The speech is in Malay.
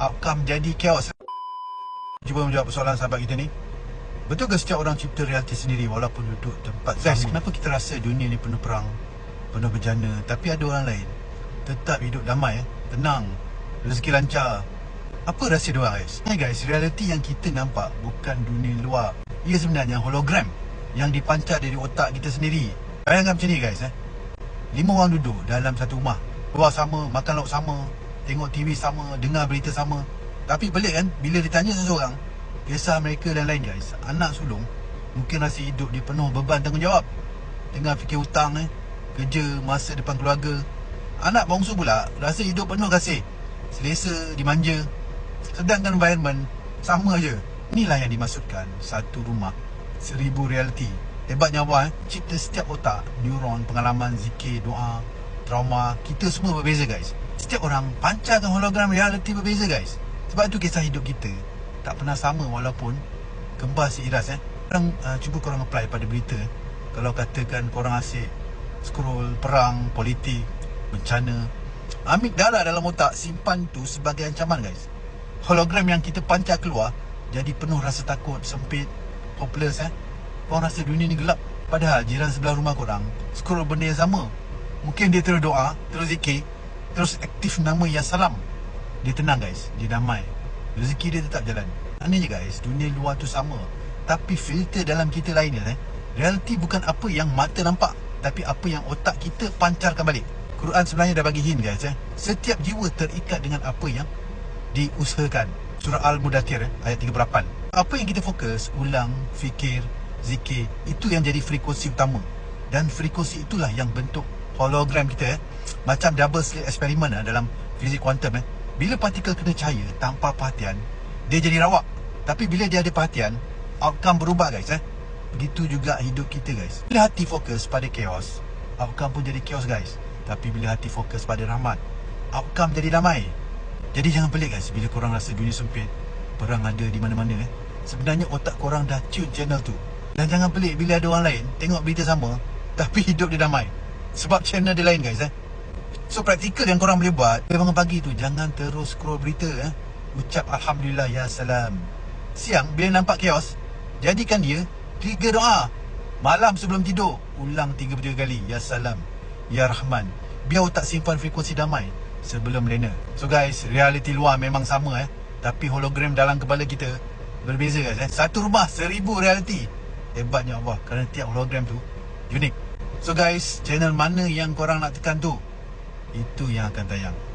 outcome jadi chaos. Cuba menjawab soalan sahabat kita ni. Betul ke setiap orang cipta realiti sendiri walaupun duduk tempat Guys, kenapa kita rasa dunia ni penuh perang, penuh bencana, tapi ada orang lain tetap hidup damai, eh? tenang, rezeki lancar. Apa rahsia dia orang guys? Hey guys, realiti yang kita nampak bukan dunia luar. Ia sebenarnya hologram yang dipancar dari otak kita sendiri. Bayangkan macam ni guys eh. Lima orang duduk dalam satu rumah. Keluar sama, makan lauk sama, tengok TV sama, dengar berita sama. Tapi pelik kan bila ditanya seseorang kisah mereka dan lain guys. Anak sulung mungkin rasa hidup dia penuh beban tanggungjawab. Tengah fikir hutang eh, kerja, masa depan keluarga. Anak bongsu pula rasa hidup penuh kasih. Selesa, dimanja. Sedangkan environment sama je. Inilah yang dimaksudkan satu rumah seribu realiti. Hebatnya apa eh? Cipta setiap otak, neuron, pengalaman, zikir, doa, trauma, kita semua berbeza guys. Setiap orang pancarkan hologram realiti berbeza guys. Sebab tu kisah hidup kita tak pernah sama walaupun kembar seiras eh. Korang uh, cuba korang apply pada berita. Kalau katakan korang asyik scroll perang, politik, bencana. Ambil darah dalam otak simpan tu sebagai ancaman guys. Hologram yang kita pancar keluar jadi penuh rasa takut, sempit, hopeless eh. Korang rasa dunia ni gelap. Padahal jiran sebelah rumah korang scroll benda yang sama. Mungkin dia terus doa, terus zikir, terus aktif nama yang salam. Dia tenang guys, dia damai. Rezeki dia tetap jalan. Anehnya guys, dunia luar tu sama. Tapi filter dalam kita lain eh. Realiti bukan apa yang mata nampak, tapi apa yang otak kita pancarkan balik. Quran sebenarnya dah bagi hint guys eh. Setiap jiwa terikat dengan apa yang diusahakan. Surah Al-Mudathir eh, ayat 38. Apa yang kita fokus, ulang, fikir, zikir, itu yang jadi frekuensi utama. Dan frekuensi itulah yang bentuk hologram kita eh. Macam double slit eksperimen eh, dalam fizik kuantum eh. Bila partikel kena cahaya tanpa perhatian, dia jadi rawak. Tapi bila dia ada perhatian, outcome berubah guys eh. Begitu juga hidup kita guys. Bila hati fokus pada chaos, outcome pun jadi chaos guys. Tapi bila hati fokus pada rahmat, outcome jadi damai. Jadi jangan pelik guys bila korang rasa dunia sempit, perang ada di mana-mana eh. Sebenarnya otak korang dah tune channel tu. Dan jangan pelik bila ada orang lain tengok berita sama tapi hidup dia damai. Sebab channel dia lain guys eh. So praktikal yang korang boleh buat Bila bangun pagi tu Jangan terus scroll berita eh. Ucap Alhamdulillah Ya Salam Siang bila nampak chaos Jadikan dia Tiga doa Malam sebelum tidur Ulang tiga tiga kali Ya Salam Ya Rahman Biar otak simpan frekuensi damai Sebelum lena So guys Realiti luar memang sama eh. Tapi hologram dalam kepala kita Berbeza guys eh. Satu rumah Seribu realiti Hebatnya Allah Kerana tiap hologram tu Unik So guys Channel mana yang korang nak tekan tu? Itu yang akan tayang